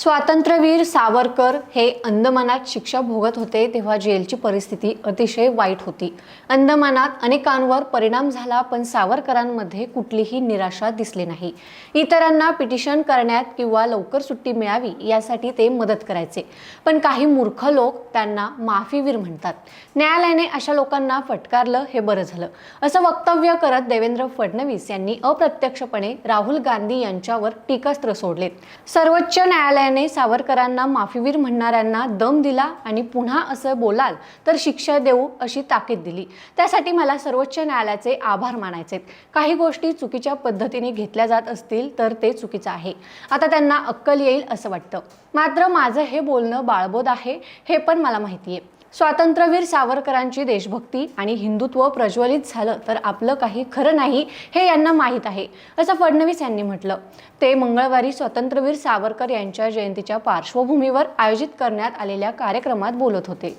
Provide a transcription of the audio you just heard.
स्वातंत्र्यवीर सावरकर हे अंदमानात शिक्षा भोगत होते तेव्हा जेलची परिस्थिती अतिशय वाईट होती. अंदमानात अनेकांवर परिणाम झाला पण सावरकरांमध्ये कुठलीही निराशा दिसली नाही. इतरांना पिटिशन करण्यात किंवा लवकर सुट्टी मिळावी यासाठी ते मदत करायचे. पण काही मूर्ख लोक त्यांना माफीवीर म्हणतात. न्यायालयाने अशा लोकांना फटकारलं हे बरं झालं. असं वक्तव्य करत देवेंद्र फडणवीस यांनी अप्रत्यक्षपणे राहुल गांधी यांच्यावर टीकास्त्र सोडलेत सर्वोच्च न्यायालयाने सावरकरांना माफीवीर म्हणणाऱ्यांना दम दिला आणि पुन्हा असं बोलाल तर शिक्षा देऊ अशी ताकीद दिली. त्यासाठी मला सर्वोच्च न्यायालयाचे आभार मानायचे काही गोष्टी चुकीच्या पद्धतीने घेतल्या जात असतील तर ते चुकीचं आहे. आता त्यांना अक्कल येईल असं वाटतं. मात्र माझं हे बोलणं बाळबोध आहे हे पण मला माहिती आहे स्वातंत्र्यवीर सावरकरांची देशभक्ती आणि हिंदुत्व प्रज्वलित झालं तर आपलं काही खरं नाही हे यांना माहीत आहे असं फडणवीस यांनी म्हटलं. ते मंगळवारी स्वातंत्र्यवीर सावरकर यांच्या जयंतीच्या पार्श्वभूमीवर आयोजित करण्यात आलेल्या कार्यक्रमात बोलत होते.